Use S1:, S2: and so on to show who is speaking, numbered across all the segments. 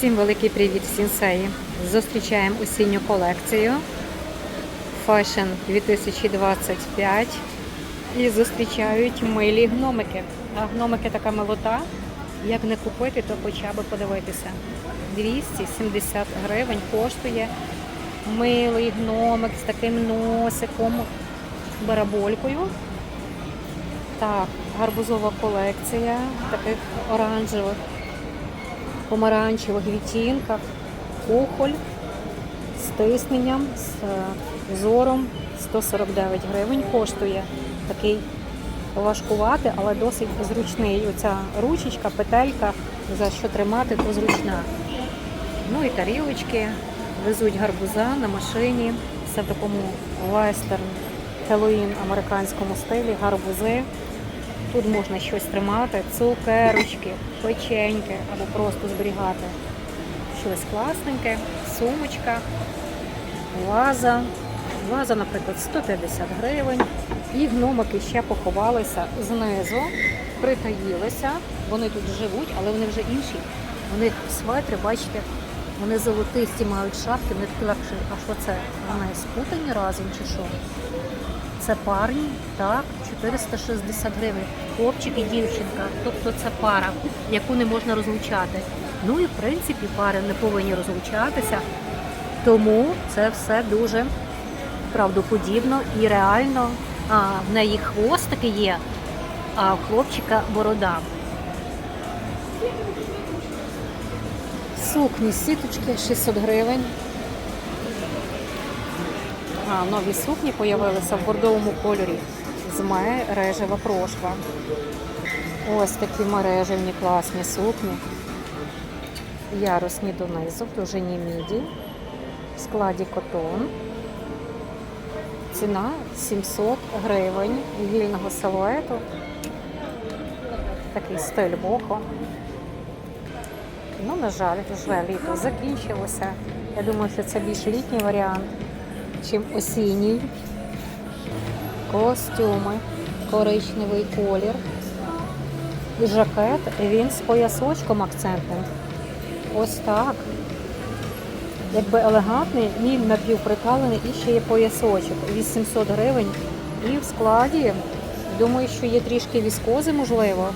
S1: Всім великий привіт з Сінсеї. Зустрічаємо осінню колекцію Fashion 2025 і зустрічають милі гномики. А гномики така милота. Як не купити, то хоча б подивитися. 270 гривень коштує милий гномик з таким носиком, бараболькою. Так, гарбузова колекція таких оранжевих помаранчевих відтінках, кухоль з тисненням, з е, зором 149 гривень коштує. Такий важкуватий, але досить зручний. Оця ручечка, петелька, за що тримати, то зручна. Ну і тарілочки, везуть гарбуза на машині. Все в такому вестерн, хеллоїн американському стилі, гарбузи. Тут можна щось тримати, цукерочки, печеньки або просто зберігати щось класненьке, сумочка, ваза. Ваза, наприклад, 150 гривень. І гномики ще поховалися знизу, притаїлися. Вони тут живуть, але вони вже інші. У них светри, бачите, вони золотисті, мають шапки, вони такі легші. А що це? Вони спутані разом чи що? Це парні, так, 460 гривень. Хлопчик і дівчинка. Тобто це пара, яку не можна розлучати. Ну і в принципі пари не повинні розлучатися. Тому це все дуже правдоподібно і реально. А, в неї хвостики є, а в хлопчика борода. Сукні, сіточки 600 гривень. Нові сукні з'явилися в бордовому кольорі з мережева прошва. Ось такі мережевні класні сукні. Ярусні донизу, в довжині міді, в складі котон. Ціна 700 гривень вільного силуету. Такий стиль бохо. Ну, на жаль, вже літо закінчилося. Я думаю, що це більш літній варіант чим осінній. Костюми, коричневий колір. І жакет, він з поясочком акцентним. Ось так. Якби елегантний, і напівприкалений, і ще є поясочок. 800 гривень. І в складі, думаю, що є трішки віскози, можливо.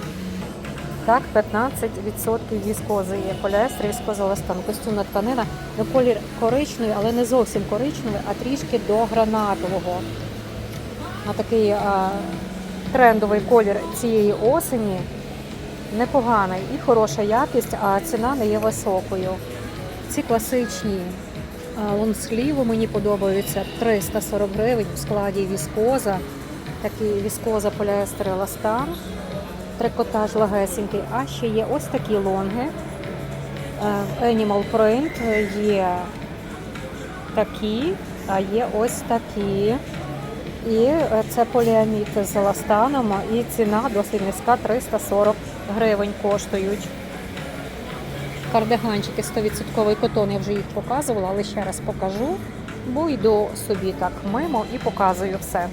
S1: Так, 15% віскози є. Поліестер, віскоза ластан, костюмна тканина. Ну, колір коричневий, але не зовсім коричневий, а трішки до гранатового. А такий а, трендовий колір цієї осені. Непоганий і хороша якість, а ціна не є високою. Ці класичні лонгсліви мені подобаються 340 гривень в складі віскоза. Такий віскоза поліестер еластан трикотаж легесенький. А ще є ось такі лонги. Е, Animal Print є такі, а є ось такі. І е, це поліамід з еластаном, і ціна досить низька 340 гривень коштують. Кардиганчики 100% котон, я вже їх показувала, але ще раз покажу, бо йду собі так мимо і показую все.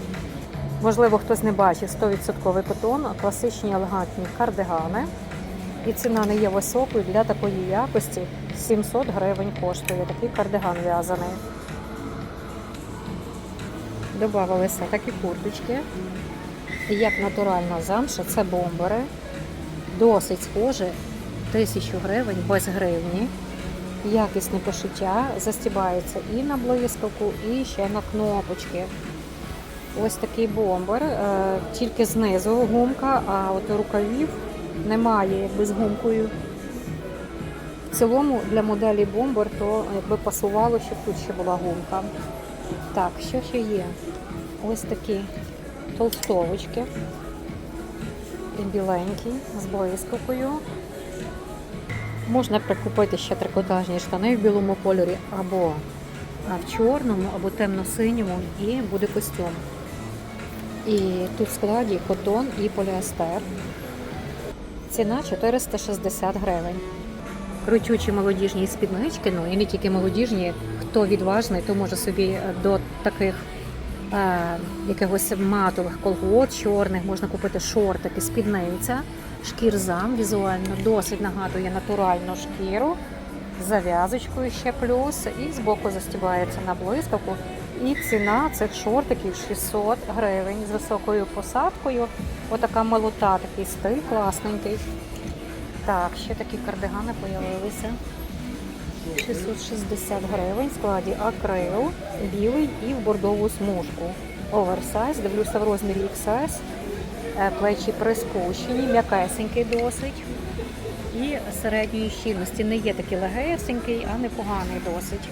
S1: Можливо, хтось не бачив 100% котон, класичні елегантні кардигани. І ціна не є високою для такої якості. 700 гривень коштує такий кардиган в'язаний. Добавилися такі курточки. Як натуральна замша, це бомбери. Досить схоже, 1000 гривень без гривні. Якісне пошиття застібається і на блискавку, і ще на кнопочки. Ось такий бомбер, е, тільки знизу гумка, а от рукавів немає якби з гумкою. В цілому для моделі бомбер то якби пасувало, щоб тут ще була гумка. Так, що ще є? Ось такі толстовочки. І біленькі, з блискавкою. Можна прикупити ще трикотажні штани в білому кольорі, або в чорному, або темно-синьому, і буде костюм. І тут в складі котон і поліестер. Ціна 460 гривень. Крутючі молодіжні спіднички, ну і не тільки молодіжні, хто відважний, то може собі до таких е, якихось матових колгот чорних можна купити шортики, спідниця, шкірзам візуально досить нагадує натуральну шкіру. зав'язочкою ще плюс, і збоку застібається на блискавку. І ціна цих шортиків 600 гривень з високою посадкою. Отака милота, такий стиль класненький. Так, ще такі кардигани з'явилися. 660 гривень в складі акрил, білий і в бордову смужку. Оверсайз, дивлюся в розмірі XS. Е, Плечі приспущені, м'якесенький досить. І середньої щільності не є такий легесенький, а непоганий досить.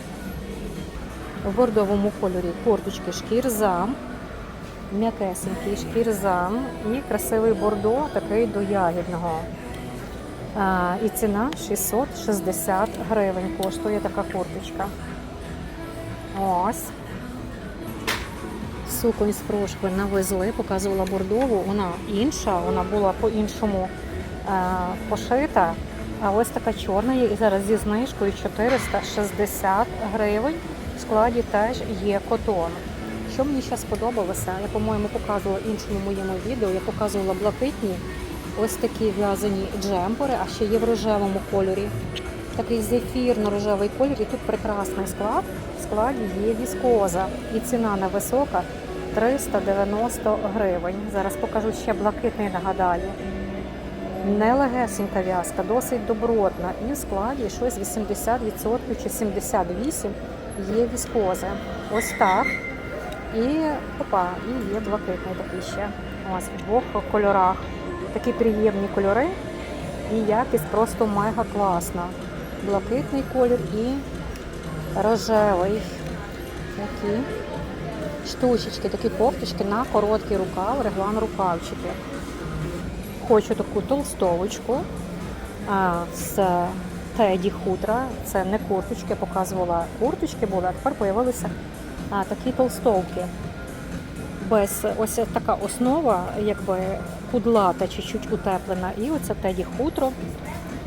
S1: В бордовому кольорі курточки шкірзам, м'якесенький шкірзам і красивий бордо, такий до ягідного. І ціна 660 гривень коштує така курточка. Ось. Суконь з прошви навезли, показувала бордову, вона інша, вона була по-іншому е, пошита. А ось така чорна є і зараз зі знижкою 460 гривень. В складі теж є котон. Що мені ще сподобалося, я, по-моєму, показувала іншому моєму відео, я показувала блакитні ось такі в'язані джемпери, а ще є в рожевому кольорі. Такий зефірно-рожевий колір, і тут прекрасний склад. В складі є віскоза. І ціна невисока 390 гривень. Зараз покажу ще блакитний, нагадаю. Нелегесенька в'язка, досить добротна. І в складі щось 80% чи 78% є віскози. Ось так. І опа, і є блакитний такий ще. Ось в двох кольорах. Такі приємні кольори. І якість просто мега класна. Блакитний колір і рожевий. Такі штучечки, такі кофточки на короткий рукав, реглан рукавчики. Хочу таку толстовочку з теді хутра. Це не курточки, показувала курточки були, а тепер з'явилися такі толстовки. Без ось така основа, якби кудлата, чуть-чуть утеплена. І оце теді хутро.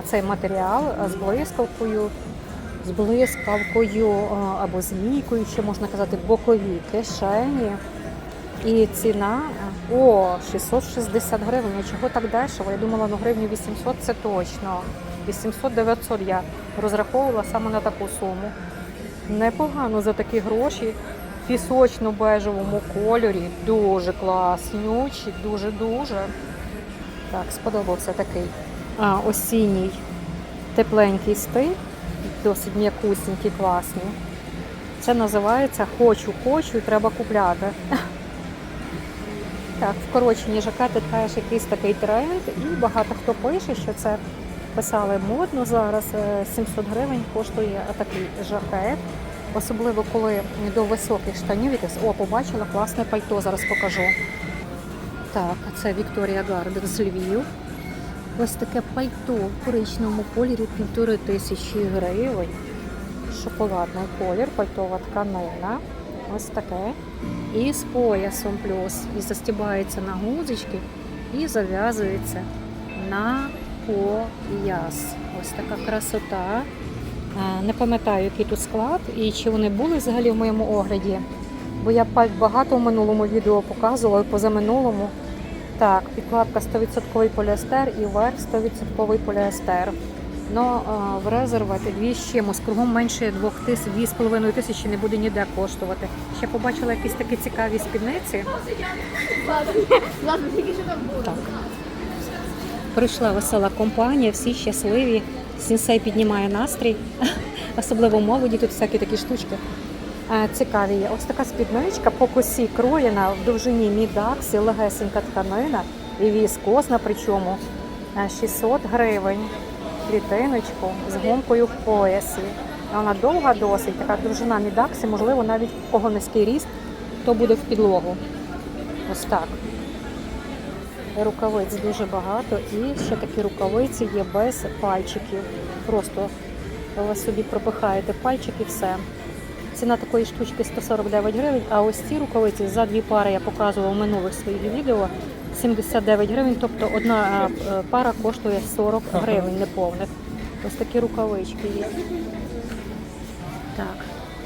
S1: Цей матеріал з блискавкою, з блискавкою або з лійкою, ще можна казати, бокові кишені. І ціна о 660 гривень. Ну, Чого так дешево? Я думала, ну гривні 800 це точно. 800-900 я розраховувала саме на таку суму. Непогано за такі гроші. В пісочно-бежевому кольорі. Дуже класнючий, дуже-дуже. Так, сподобався такий а, осінній тепленький стиль. Досить м'якусенький, класний. Це називається Хочу, хочу і треба купляти. Так, вкорочені жакети теж якийсь такий тренд, і багато хто пише, що це писали модно зараз. е, 700 гривень коштує такий жакет. Особливо коли до високих штанів. О, побачила класне пальто, зараз покажу. Так, це Вікторія Гардер з Львів. Ось таке пальто в коричневому кольорі півтори тисячі гривень. Шоколадний колір, пальтова тканина. Ось таке. І з поясом плюс. І застібається на гудзички і зав'язується на пояс. Ось така красота. Не пам'ятаю, який тут склад і чи вони були взагалі в моєму огляді. Бо я багато в минулому відео показувала, позаминулому. Так, підкладка 100% поліестер і верх 100% поліестер. Но а, в резервати дві з чимось, кругом менше 2,5 тисячі не буде ніде коштувати. Ще побачила якісь такі цікаві спідниці.
S2: Ладно, тільки що там було.
S1: Так. Прийшла весела компанія, всі щасливі. Сінсей піднімає настрій, особливо молоді, тут всякі такі штучки. Е, Цікаві є. Ось така спідничка по косі кроєна в довжині мідаксі, легесенька тканина і віскозна, причому е, 600 гривень. Клітиночку з гумкою в поясі. Вона довга досить, така довжина мідаксі, можливо, навіть кого низький ріст, то буде в підлогу. Ось так. Рукавиць дуже багато і ще такі рукавиці є без пальчиків. Просто ви собі пропихаєте пальчик і все. Ціна такої штучки 149 гривень, а ось ці рукавиці за дві пари я показувала в минулих своїх відео 79 гривень, тобто одна е, пара коштує 40 гривень неповних. Ось такі рукавички є. Так,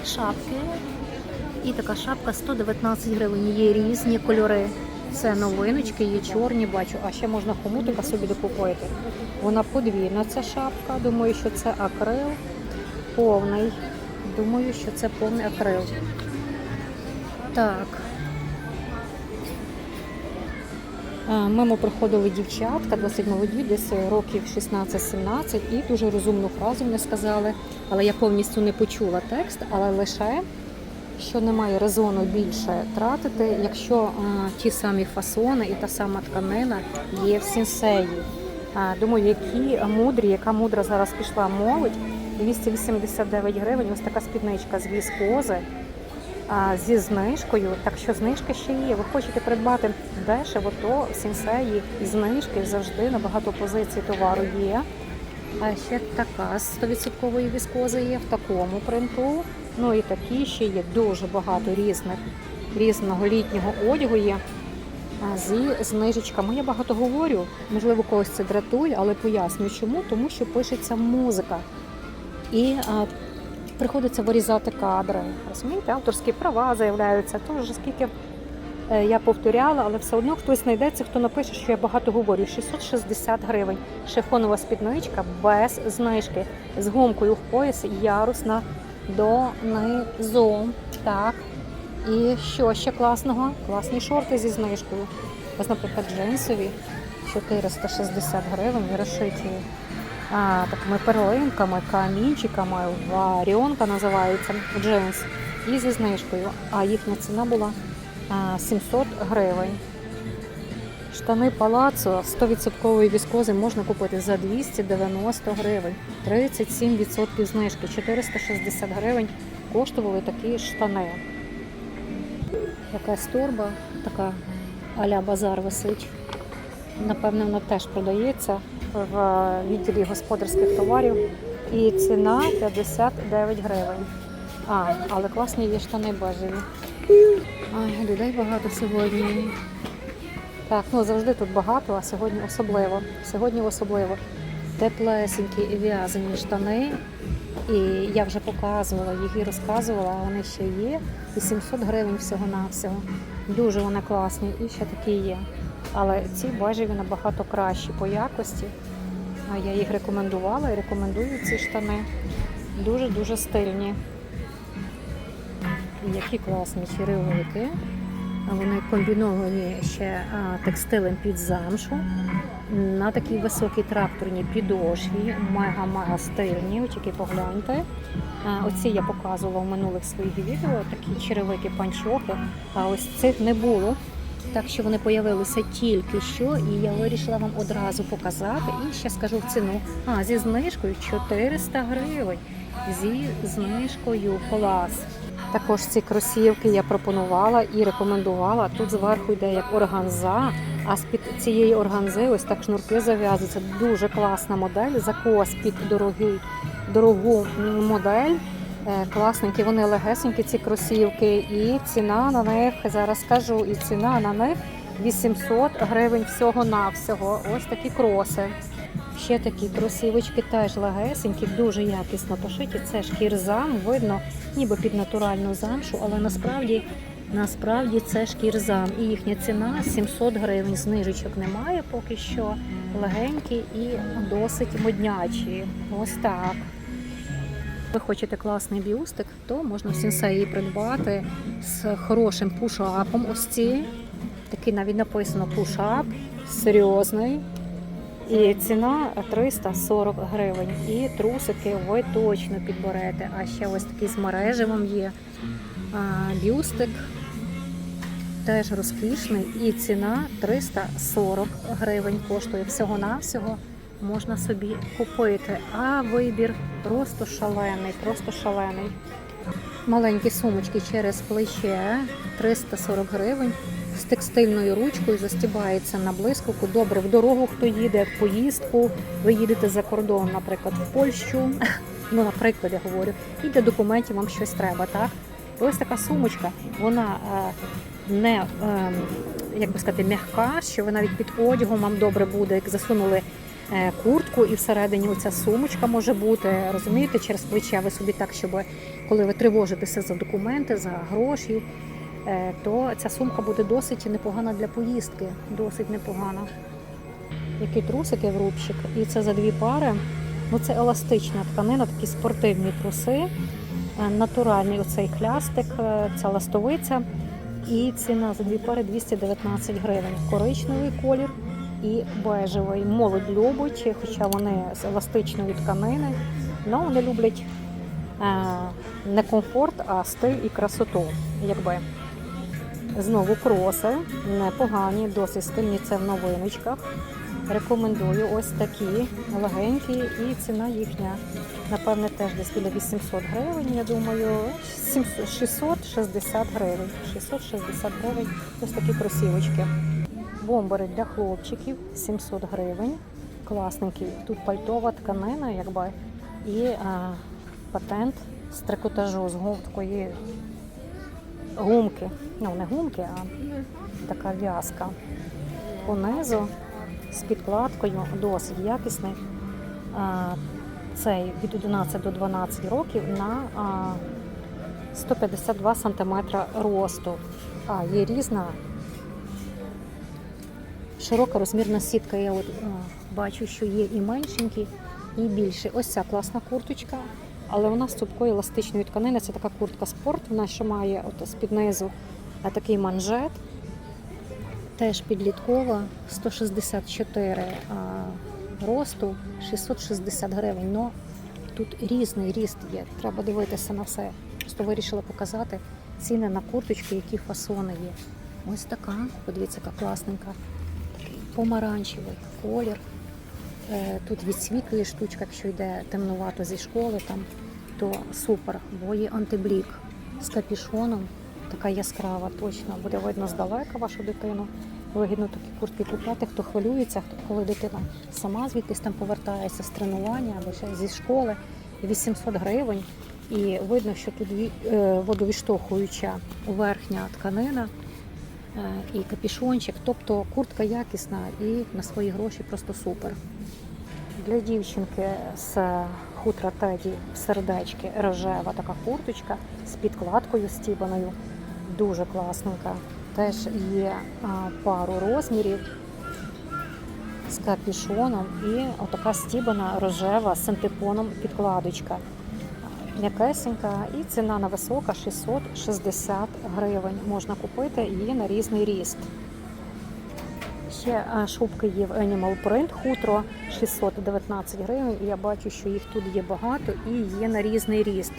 S1: шапки. І така шапка 119 гривень. Є різні кольори. Це новиночки, є чорні, бачу, а ще можна хомутика собі докупити. Вона подвійна, ця шапка. Думаю, що це акрил. повний. Думаю, що це повний акрил. Так. Мимо проходили дівчатка, досить молоді, десь років 16-17, і дуже розумну фразу вони сказали. Але я повністю не почула текст, але лише що немає резону більше тратити, якщо а, ті самі фасони і та сама тканина є в сінсеї. Думаю, які мудрі, яка мудра зараз пішла молодь. 289 гривень, ось така спідничка з віскози зі знижкою. Так що знижка ще є. Ви хочете придбати дешево, то сінсеї і знижки завжди на багато позицій товару є. А ще така з 100% віскози є в такому принту. Ну і такі ще є дуже багато різних різного літнього одягу є. Зі знижечками. Я багато говорю, можливо, когось це дратує, але пояснюю чому, тому що пишеться музика. І а, приходиться вирізати кадри. Розумієте, авторські права заявляються. То вже скільки я повторяла, але все одно хтось знайдеться, хто напише, що я багато говорю. 660 гривень. Шифонова спідничка без знижки з гумкою в поясі, ярусна донизу. Так. І що ще класного? Класні шорти зі знижкою. Ось, наприклад, джинсові 460 гривень розшиті а, такими перлинками, камінчиками. Варіонка називається джинс. І зі знижкою. А їхня ціна була 700 гривень. Штани палацо 100% віскози можна купити за 290 гривень. 37% знижки. 460 гривень коштували такі штани. Якась торба, така а-ля базар висить. Напевно, вона теж продається в відділі господарських товарів. І ціна 59 гривень. А, але класні є штани бежеві. Ай, людей багато сьогодні. Так, ну завжди тут багато, а сьогодні особливо. Сьогодні особливо. Теплесенькі і в'язані штани. І я вже показувала їх і розказувала, вони ще є. І 700 гривень всього-навсього. Дуже вони класні і ще такі є. Але ці бежеві набагато кращі по якості. Я їх рекомендувала і рекомендую ці штани. Дуже-дуже стильні. Які класні черевики. Вони комбіновані ще текстилем під замшу на такій високій тракторній підошві, мега-мега стильні, тільки погляньте. Оці я показувала в минулих своїх відео, такі черевики панчохи, а ось цих не було. Так що вони появилися тільки що, і я вирішила вам одразу показати. І ще скажу ціну. А, зі знижкою 400 гривень. Зі знижкою клас. Також ці кросівки я пропонувала і рекомендувала. Тут зверху йде як органза, а з-під цієї органзи ось так шнурки зав'язуються. Дуже класна модель. Закос під дорогий, дорогу модель. Е, Класненькі, вони легесенькі, ці кросівки, і ціна на них, зараз скажу, і ціна на них 800 гривень всього-навсього. Ось такі кроси. Ще такі кросівочки теж легесенькі, дуже якісно пошиті. Це шкірзам, видно, ніби під натуральну замшу, але насправді, насправді це шкірзам. І їхня ціна 700 гривень. Знижечок немає поки що. Легенькі і досить моднячі. Ось так. Ви хочете класний бюстик, то можна в сінсеї придбати з хорошим пушапом. Ось ці. Такий навіть написано пушап, серйозний. І ціна 340 гривень. І трусики ви точно підберете. А ще ось такий з мережевим є. Бюстик теж розкішний. І ціна 340 гривень коштує всього-навсього. Можна собі купити. А вибір просто шалений, просто шалений. Маленькі сумочки через плече 340 гривень. З текстильною ручкою застібається на блискавку. Добре, в дорогу хто їде, в поїздку. Ви їдете за кордон, наприклад, в Польщу. Ну, наприклад, я говорю, і для документів вам щось треба, так? Ось така сумочка, вона е, не е, як би сказати, м'яка, що ви навіть під одягом вам добре буде, як засунули е, куртку, і всередині оця сумочка може бути. Розумієте, через плече ви собі так, щоб коли ви тривожитеся за документи, за гроші, то ця сумка буде досить непогана для поїздки. Досить непогана. Які трусики в рубчик. І це за дві пари Ну, це еластична тканина, такі спортивні труси, е, натуральний оцей хлястик, е, ця ластовиця. І ціна за дві пари 219 гривень. Коричневий колір і бежевий. Молодь любить, хоча вони з еластичної тканини. Ну, вони люблять е, не комфорт, а стиль і красоту. Якби. Знову кроси, непогані, досить стильні, це в новиночках. Рекомендую ось такі легенькі, і ціна їхня, напевне, теж десь біля 800 гривень. Я думаю, 660 гривень. 660 гривень. Ось такі кросівочки. Бомбери для хлопчиків 700 гривень. Класненький. Тут пальтова тканина, якби, і а, патент з трикотажу, з такої гумки. Ну, не гумки, а така в'язка. Понизу з підкладкою досить якісний. Цей від 11 до 12 років на 152 см росту. А є різна широка розмірна сітка. Я от, бачу, що є і меншенькі, і більші. Ось ця класна курточка, але вона з цупкої еластичної тканини. Це така куртка спорт. Вона ще має от, з-під низу такий манжет. Теж підліткова, 164 а, росту, 660 гривень. Ну, тут різний ріст є. Треба дивитися на все. Просто вирішила показати ціни на курточки, які фасони є. Ось така, подивіться, яка класненька. Такий помаранчевий колір. Е, Тут відсвітлює штучка, якщо йде темнувато зі школи, там, то супер, бо є антиблік з капішоном. Така яскрава, точно буде видно здалека вашу дитину. Вигідно такі куртки купляти, хто хвилюється, хто коли дитина сама звідкись там повертається з тренування або ще зі школи. 800 гривень. І видно, що тут е, водовідштовхуюча верхня тканина е, і капішончик. Тобто куртка якісна і на свої гроші просто супер. Для дівчинки з хутра теді сердечки рожева така курточка з підкладкою стібаною. Дуже класненька. Теж є пару розмірів з капішоном і отака стібана рожева з синтепоном підкладочка. М'якесенька і ціна на висока 660 гривень. Можна купити її на різний ріст. Ще а, шубки є в Animal Print, хутро 619 гривень. Я бачу, що їх тут є багато і є на різний ріст.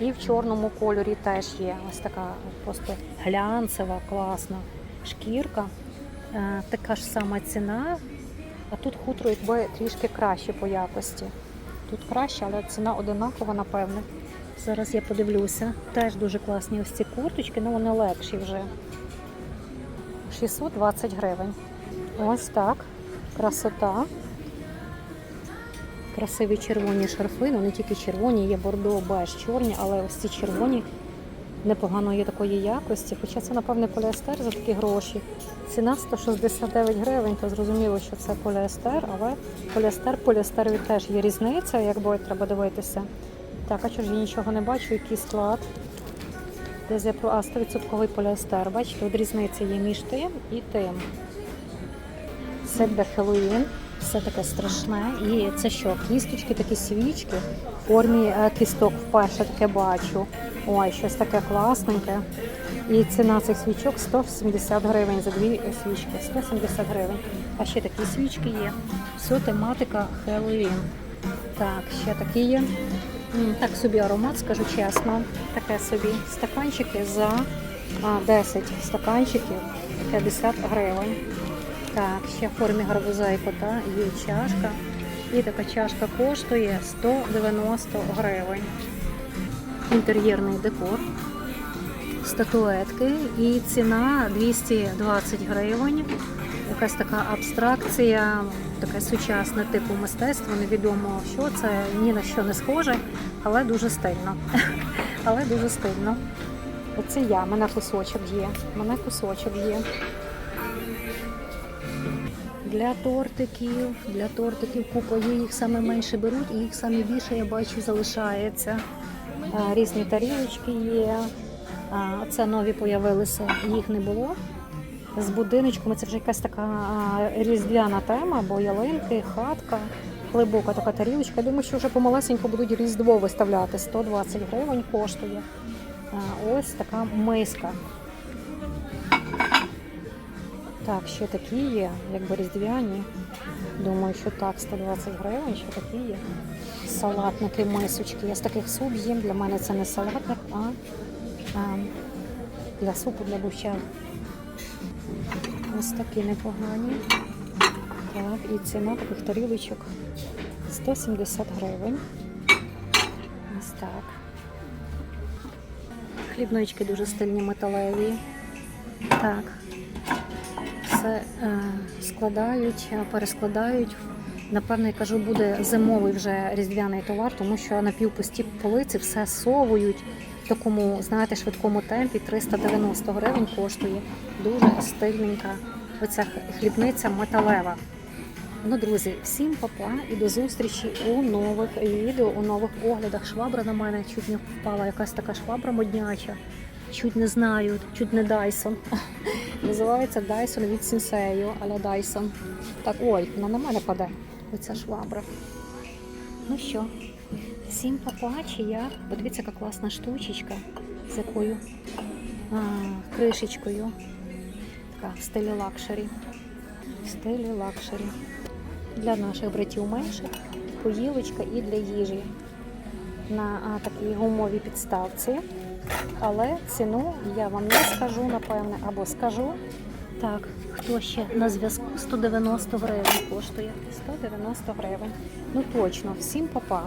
S1: І в чорному кольорі теж є ось така просто глянцева, класна шкірка. Е, Така ж сама ціна, а тут хутро якби трішки краще по якості. Тут краще, але ціна одинакова, напевне. Зараз я подивлюся. Теж дуже класні ось ці курточки, але вони легші вже. 620 гривень. Ось так. Красота. Красиві червоні шарфи, ну не тільки червоні, є бордо, беж, чорні, але ось ці червоні непоганої такої якості. Хоча це, напевне, поліестер за такі гроші. Ціна 169 гривень, то зрозуміло, що це поліестер, але поліестер, поліестерові теж є різниця, якби треба дивитися. Так, а чого ж я нічого не бачу, який склад. Десь я про а, 100% поліестер. Бачите, от різниця є між тим і тим. Це Хеллоуін, все таке страшне. І це що, кісточки, такі свічки в формі е, кісток вперше таке бачу. Ой, щось таке класненьке. І ціна цих свічок 170 гривень за дві свічки. 170 гривень. А ще такі свічки є. Все тематика Хеллоуін. Так, ще такі є. Так собі аромат, скажу чесно. Таке собі стаканчики за 10 стаканчиків 50 гривень. Так, ще в формі гарбуза і кота є чашка. І така чашка коштує 190 гривень. Інтер'єрний декор, статуетки і ціна 220 гривень. Якась така абстракція, таке сучасне типу мистецтва. Невідомо що це, ні на що не схоже, але дуже стильно. Але дуже стильно. Оце я, мене кусочок є. Мене кусочок є. Для тортиків, для тортиків купа їх саме менше беруть, і їх саме більше, я бачу, залишається. Різні тарілочки є. Це нові появилися, їх не було. З будиночками це вже якась така різдвяна тема, бо ялинки, хатка. глибока така тарілочка. Я думаю, що вже помалесенько будуть різдво виставляти. 120 гривень коштує. Ось така миска. Так, ще такі є, якби різдвяні. Думаю, що так, 120 гривень, ще такі є. Салатники, мисочки. Я з таких суп їм. Для мене це не салатник, а, а для супу для борща. Ось такі непогані. Так, і ціна таких тарілочок 170 гривень. Ось так. Хлібнички дуже стильні металеві. Так. Все е, складають, е, перескладають. Напевно, я кажу, буде зимовий вже різдвяний товар, тому що напівпусті полиці все совують в такому, знаєте, швидкому темпі. 390 гривень коштує. Дуже стильненька оця хлібниця металева. Ну, друзі, всім папа і до зустрічі у нових відео, у нових оглядах. Швабра на мене чуть не впала, якась така швабра модняча. Чуть не знаю, чуть не Dyson. Називається Dyson від Senseo, аля Dyson. Так, ой, вона на мене паде. Оця швабра. Ну що, всім папа, чи як? Подивіться, яка класна штучечка з якою а, кришечкою. Така в стилі лакшері. В стилі лакшері. Для наших братів менших поїлочка і для їжі на а, такій гумовій підставці. Але ціну я вам не скажу, напевне, або скажу. Так, хто ще на зв'язку 190 гривень коштує? 190 гривень. Ну точно, всім папа.